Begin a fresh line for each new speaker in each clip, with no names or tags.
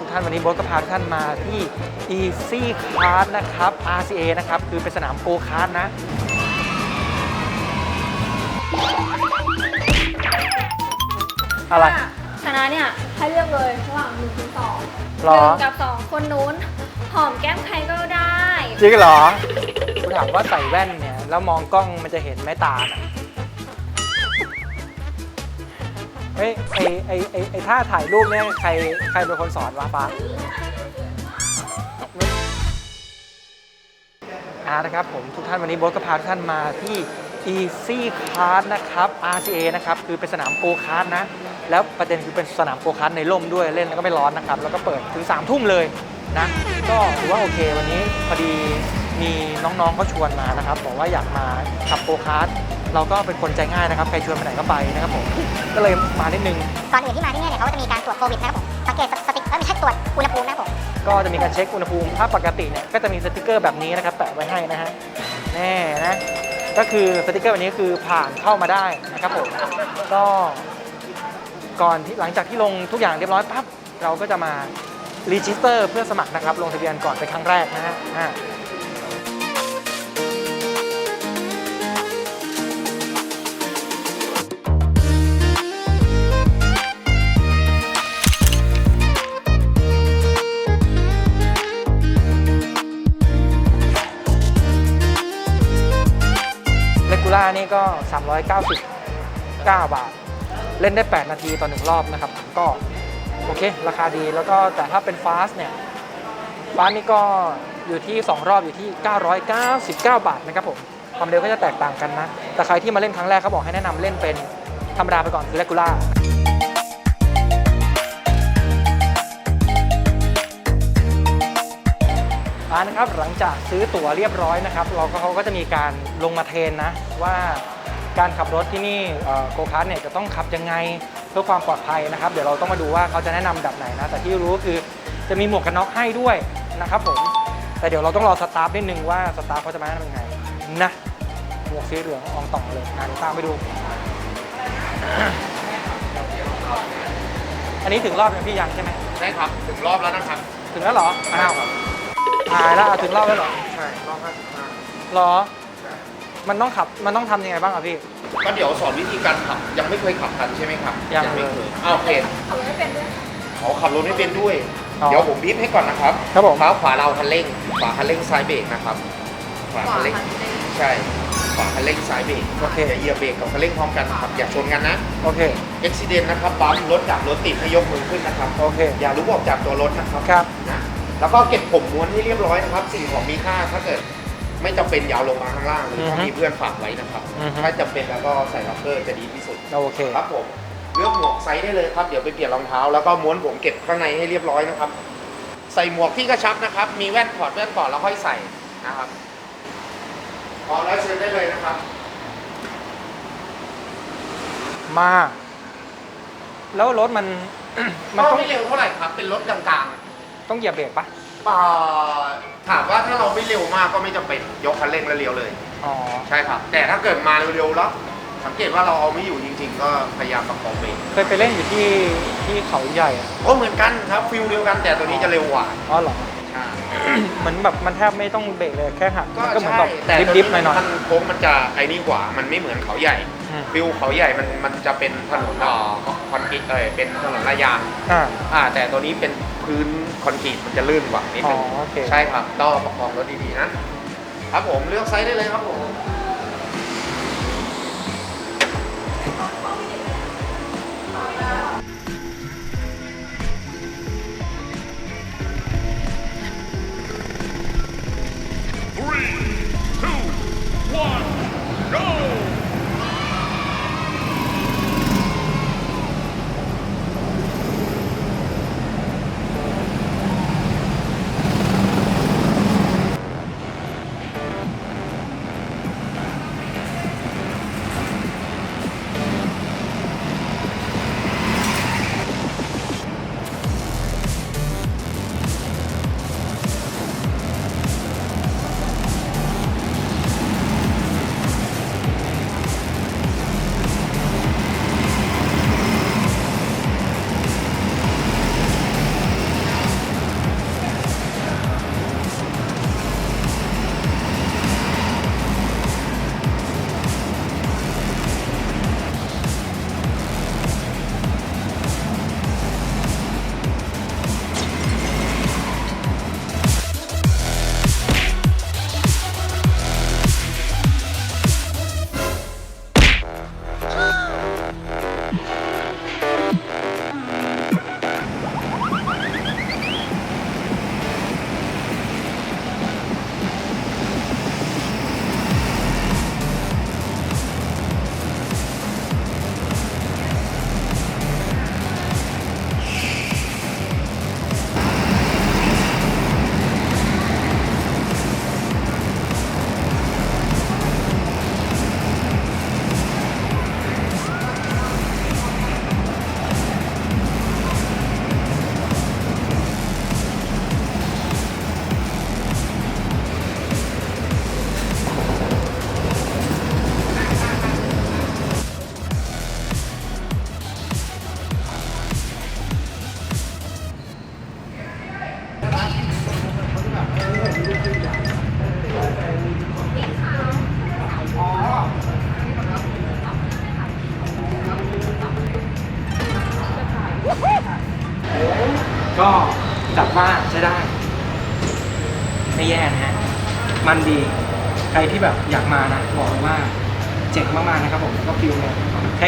ทุกท่านวันนี้โบ๊ทก็พาทุกท่านมาที่ Easy Kart นะครับ RCA นะครับ คือเป็นสนามโกคาร์ทนะ อะไร
ชนะเนี่ยให้เลือกเลยระหว่างหนึ่งถึงสอง
หรอ
นึ่งกับสองคนนู้น หอมแก้มใครก็ได้
จริงเหรอกูถามว่าใส่แว่นเนี่ย แล้วมองกล้องมันจะเห็นไหมตาน่ะ เฮ้ยไอไอไอไอท่าถ่ายรูปเนี่ยใครใครเป็นคนสอนวะฟ้าอ่านะครับผมทุกท่านวันนี้โบ๊ทก็พาทุกท่านมาที่ Easy Kart นะครับ RCA นะครับคือเป็นสนามโกคาร์ทนะ แล้วประเด็นคือเป็นสนามโกคาร์ทในร่มด้วยเล่นแล้วก็ไม่ร้อนนะครับ แล้วก็เปิดถึง3ามทุ่มเลยนะ ก็ถือว่าโอเควันนี้พอดี มีน้องๆก็ชวนมานะครับ บอกว่าอยากมาขับโกคาร์ทเราก็เป็นคนใจง่ายนะครับใครชวนไปไหนก็ไปนะครับผมก็เลยมานิดนึง
ก่อนอื่นที่มาที่นี่เนี่ยเขาก็จะมีการตรวจโควิดนะครับผมสังเกตสติ๊กเออไม่ใช่ตรวจอุณหภูมินะครับผม
ก็จะมีการเช็คอุณหภูมิถ้าปกติเนี่ยก็จะมีสติกเกอร์แบบนี้นะครับแปะไว้ให้นะฮะแน่นะก็คือสติกเกอร์แบบนี้คือผ่านเข้ามาได้นะครับผมก็ก่อนที่หลังจากที่ลงทุกอย่างเรียบร้อยปั๊บเราก็จะมารีจิสเตอร์เพื่อสมัครนะครับ ลงทะเบียนก่อนเป็นครั้งแรกนะฮะ 399 บาท เล่นได้ 8 นาทีต่อหนึ่งรอบนะครับ ก็โอเค ราคาดีแล้วก็แต่ถ้าเป็นฟาสเนี่ยฟาสนี่ก็อยู่ที่ 2 รอบอยู่ที่ 999 บาทนะครับผมความเร็วก็จะแตกต่างกันนะ แต่ใครที่มาเล่นครั้งแรกเขาบอกให้แนะนำเล่นเป็นธรรมดาไปก่อนคือเลกูล่าอ่านะครับหลังจากซื้อตั๋วเรียบร้อยนะครับ เราก็เขาก็จะมีการลงมาเทรนนะว่า การขับรถที่นี่โกคาร์ทเนี่ยจะต้องขับยังไงเพื่อความปลอดภัยนะครับ เดี๋ยวเราต้องมาดูว่าเขาจะแนะนำแบบไหนนะ แต่ที่รู้ก็คือจะมีหมวกกันน็อกให้ด้วยนะครับผม แต่เดี๋ยวเราต้องรอสตาฟนิดนึงว่าสตาฟเขาจะมาแนะนำยังไงนะหมวกสีเหลืองอองต่องเลยอ่าเดี๋ยวตามไปดู อันนี้ถึงรอบยังพี่ยังใช่ไหม
ใช่ครับ ถึงรอบแล้วนะครับ
ถึงแล้วเหรออ้าวตายแล้วเอาถึงรอบแล้วเหรอ
ใช่ รอบห้าสิบห้า
เหรอ มันต้องขับมันต้องทำยังไงบ้างอะพี่
ก็เดี๋ยวสอนวิธีการขับ ยังไม่เคยขับทันใช่ไหมครับ
ยัง
ไม่
เลย
เคยอ้าวโอเค
ขับรถไม่เป็นด้วย
เขาขับรถไม่เป็นด้วย
อ๋อ
เดี๋ยวผมบีบให้ก่อนนะครับ
ครับผม
เท้าขวาเราคันเร่งขวาคันเร่งซ้ายเบรกนะครับขวาคันเร่งใช่ขวาคันเร่งซ้ายเบรก
โอเค
อย่าเหยียบเบรกกับคันเร่งพร้อมกันครับอย่าชนกันนะ
โอเค
อุบิเหตุนะครับปั๊มรถดับรถติดให้ยกมือขึ้นนะครับ
โอเค
อย่าลุกออกจากตัวรถนะครับ
ครับ
นะแล้วก็เก็บผมม้วนให้เรียบร้อยนะครับสิ่งของมีค่าถ้าเกิด ไม่จำเป็นอยาวลงมาข้างล่างหรือถ้า
อือฮึ
มีเพื่อนฝากไว้นะครับ
อือฮึ
ถ้าจำเป็นแล้วก็ใส่ล็อกเกอร์จะดีที่สุด
โอเค
ครับผมเลือกหมวกไซส์ได้เลยครับเดี๋ยวไปเปลี่ยนรองเท้าแล้วก็ม้วนผมเก็บข้างในให้เรียบร้อยนะครับ ใส่หมวกที่กระชับนะครับ มีแว่นถอดแว่นก่อนแล้วค่อยใส่นะครับพอแล้วเชิญได้เลยนะครับ
มา แล้วรถมัน มัน
ก็
ต้อง
ไม่เร็วเท่าไหร่ครับ เป็นรถกลาง
ต้องเหยียบเบรกปะ
ๆอ่าถามว่าถ้าเราไม่เร็วมากก็ไม่จำเป็นยกคันเร่งแล้วเลี้ยวเลย
อ๋อ
ใช่ครับ แต่ถ้าเกิดมาเร็วๆแล้วสังเกตว่าเราเอาไม่อยู่จริง ๆ ก็พยายามประคองเบรก
เคยไปเล่นอยู่ที่ที่เขาใหญ่อะ
โอ้เหมือนกันครับฟิลเดียวกันแต่ตัวนี้จะเร็วกว่า
อ๋อเหรอ
ใช่
เหมือนแบบมันแทบไม่ต้องเบรกเลยแค่หัก
ก็
มันก็เหมือน
ใช่
แบบ
แต่ตัว
ดิบ
นี้
ๆหน่อย
มันโค้งมันจะไอ้นี่กว่า มันไม่เหมือนเขาใหญ่
ๆ อืม
ฟิลเขาใหญ่มันมันจะเป็นถนนเอ่อคอนกรีตเอยเป็นถนนลาดยาง
อ่า
อ่า แต่ตัวนี้เป็นพื้นคอนกรีตมันจะลื่นกว่านิด
อ๋อ
นึง
โอเค
ใช่ครับต้องประคองรถดีๆนะครับผมเลือกไซส์ได้เลยครับผม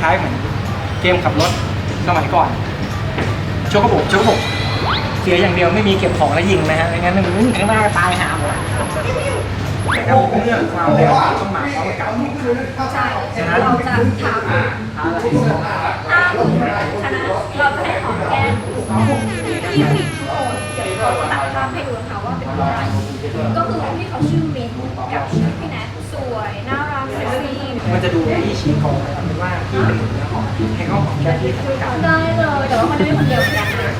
คล้ายๆเหมือนเกมขับรถสมัยก่อนโชกกระบอกโชกกระบอกเสียอย่างเดียวไม่มีเก็บของแล้วยิงนะฮะไม่งั้นมึงข้างหน้าก็ตายหาหมดแต่ครับเรื่องความเร็วต้องมาพร้อมกับการ
ใช่
ฉะนั้น
เราจะถาม
อ่าท้าอะไร
ถ้าคุณชนะเราจะให้หอมแก้มที่ผิดโหมดเดี๋ยวเราตัดภาพให้ดูนะคะว่าเป็นอะไรก็คือพี่เขาชื่อมินกับชื่อพี่แนทสวยน่ารักเซ็กซี่
มันจะดูที่ชี้คองนะครับเป็นว่าที่เป็นคนเนื้อหอมให้เขาหอมแก้มที่ทำกัน
ได้เลยแต่ว่ามันไม่ได้คนเดียวกันนะ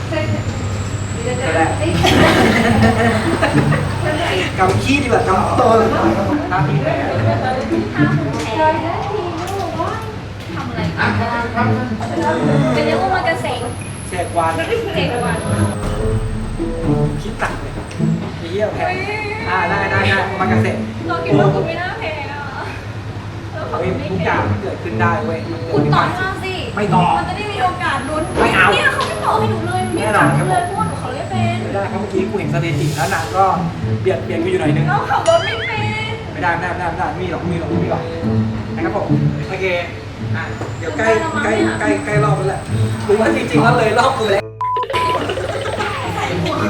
ก็ได้กำขี้ดีกว่ากำโตเลยตามที่แผล
ห้เป็นเรื่องมันจะเสก
เสกวาน
เสกวัน
คิดตัดเลยเหี้ยมแพ้อ่าได้ได้ได้มากระเซ็น
เราคิดว่าคุณไม่น่าแพ้อะ เขา
เฮ้ย
ไม่
ทุกอ
แพ้
ย่างมันเกิดขึ้นได้เว้ยมันเกิ
คุ
ด
ณ
ขึ้น
ต่อ
ได้
ให้เราสิ
ไม่ต่อ
มันจะได้มีโอกาสลุ้น
ไม่เอา
เนี่ยเขาไม่ต่อให้หนูเลยไม่
แน่นอ
จั
น
บ
ครับ
เลยเพราะว่าหนูเขาเล่นเป็น
ไม่ได้เพราะเมื่อกี้กูเห็นสถิติแล้วนางก็เบียดเบียดกูอยู่หน่อยนึง
เราขับรถไม่เป็น
ไม่ได้ไม่ได้ไม่ได้ไม่ได้มีหรอกมีหรอกมีหรอกนะครับผมโอเคอะเดี๋ยวใกล้ใกล้ใกล้ใกล้รอบแล้วแหละกูว่าจริงๆแล้วเลยรอบกูแล้ว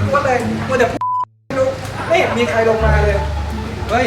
กูว่าเลยกูจะพูดไม่รู้ไม่เห็นมีใครลงมาเลยเฮ้ย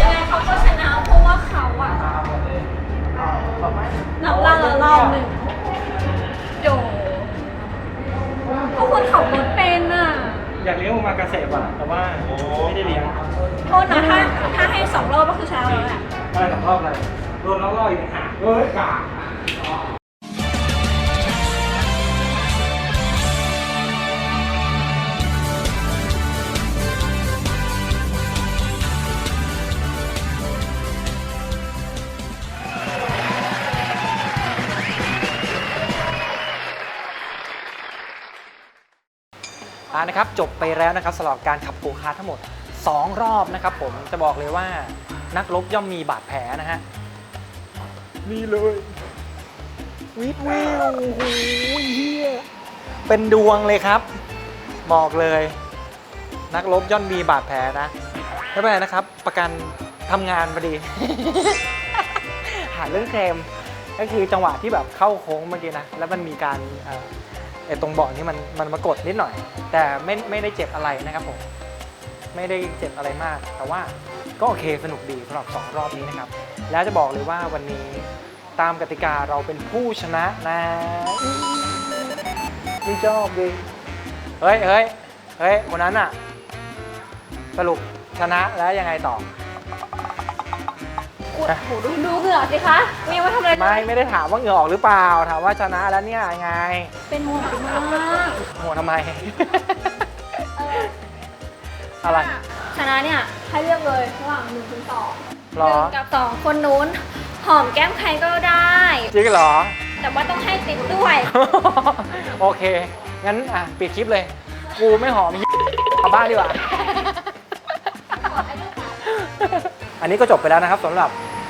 ยัง
ไงเขาก็ชนะเพราะว่าเขาอะนับล่าละรอบหนึ่งโดเพราะคนขับรถเป็นอะ
อยากเลี้ยงมากาเสพอะแต่ว่าไม่ได้เลี้ยง
โทษนะถ้าถ้าให้สองรอบก็คือชนะแล้วแหละ
อะไรกับรอบอะไรรวมแล้วรอบอีกห่างเฮ้ยกาอ่ นะครับจบไปแล้วนะครับสำหรับการขับโกคาร์ททั้งหมด 2 รอบนะครับผมจะบอกเลยว่านักรบย่อมมีบาดแผลนะฮะนี่เลยวิดวิวโอ้โหเฮียเป็นดวงเลยครับ บอกเลย นักรบย่อมมีบาดแผลนะไม่เป็นไรนะครับ ประกันทำงานพอดี หาเรื่องเคลมก็คือจังหวะที่แบบเข้าโค้งเมื่อกี้นะ แล้วมันมีการเอ่อ ไอ้ตรงเบาะนี่มันมันมากดนิดหน่อย แต่ไม่ไม่ได้เจ็บอะไรนะครับผมไม่ได้เจ็บอะไรมาก แต่ว่าก็โอเคสนุกดีสำหรับ 2 รอบนี้นะครับ แล้วจะบอกเลยว่าวันนี้ตามกติกาเราเป็นผู้ชนะนะไม่ชอบดิเฮ้ยเฮ้ยเฮ้ยวันนั้นอะสรุปชนะแล้วยังไงต่อ
โอ้โหดูดูเหงื่อสิคะมีมาทำอะไร
ไม่ไม่ได้ถามว่าเหงื่อออกหรือเปล่า ถามว่าชนะแล้วเนี่ยยังไง
เป็นโมหมาก
โหทำไม
เออ
อะไร
ชนะเนี่ยให้เลือกเลยระหว่างหนึ่งถึงสอง
หรอ
นึ่งกับสองคนนู้น หอมแก้มใครก็ได้
จริงเหรอ
แต่ว่าต้องให้ติดด้วย
โอเค งั้นอะปิดคลิปเลย กูไม่หอมกลับบ้านดีกว่า อันนี้ก็จบไปแล้วนะครับสำหรับ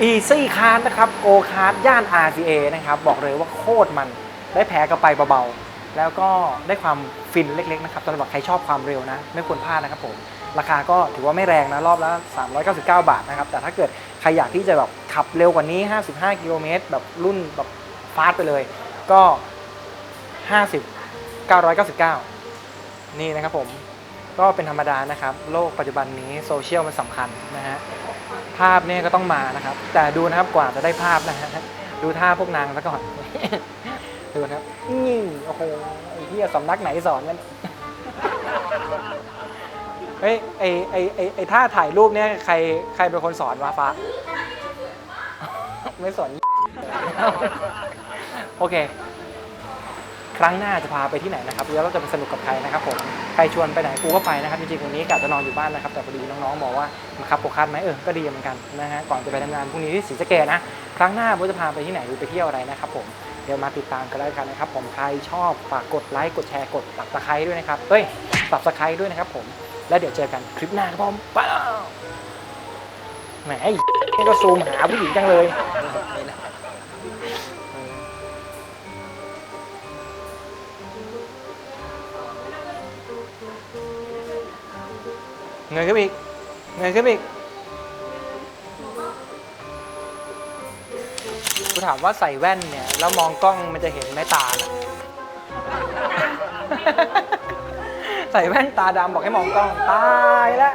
Easy Card นะครับ Go Card ย่าน RCA นะครับ บอกเลยว่าโคตรมันได้แพ้กันไปเบาๆ แล้วก็ได้ความฟินเล็กๆนะครับสำหรับใครชอบความเร็วนะ ไม่ควรพลาดนะครับผม ราคาก็ถือว่าไม่แรงนะ รอบละ 399 บาทนะครับ แต่ถ้าเกิดใครอยากที่จะแบบขับเร็วกว่านี้ 55 กิโลเมตรแบบรุ่นแบบฟาสไปเลย ก็ 50 999 นี่นะครับผมก็เป็นธรรมดานะครับ โลกปัจจุบันนี้โซเชียลมันสำคัญนะฮะ ภาพเนี่ยก็ต้องมานะครับ แต่ดูนะครับกว่าจะได้ภาพนะฮะดูท่าพวกนางซะก่อน ดูนะครับนี่โอ้โหไอ้ที่สำนักไหนสอนกันเฮ้ยไอไอไอไอท่าถ่ายรูปเนี่ยใครใครเป็นคนสอนวะฟ้า ไม่สอน โอเคค รั้งหน้าจะพาไปที่ไหนนะครับแล้วเราจะไปสนุกกับใครนะครับผมใครชวนไปไหนกูก็ไปนะครับจริงๆวันนี้กะจะนอนอยู่บ้านนะครับ แต่พอดีน้องๆบอกว่ามาขับโปกคันไหมเออก็ดีเหมือนกันนะฮะก่อนจะไปทำงานพรุ่งนี้ที่ศรีสะเกดนะครั้งหน้าผมจะพาไปที่ไหนหรือไปเที่ยวอะไรนะครับผมเดี๋ยวมาติดตามกันแล้กันนะครับผมใครชอบฝากกดไลค์กดแชร์กดตับตะไคร้ด้วยนะครับเฮ้ยตับตะไคร้ด้วยนะครับผมแล้วเดี๋ยวเจอกันคลิปหน้าครับผมป้าแหมไอ้นี่ก็ซูมหาผู้หญิงจังเลย เงยขึ้นอีก เงยขึ้นอีก กูถามว่าใส่แว่นเนี่ย แล้วมองกล้องมันจะเห็นไหมตาน่ะ ใส่แว่นตาดำบอกให้มองกล้อง ตายแล้ว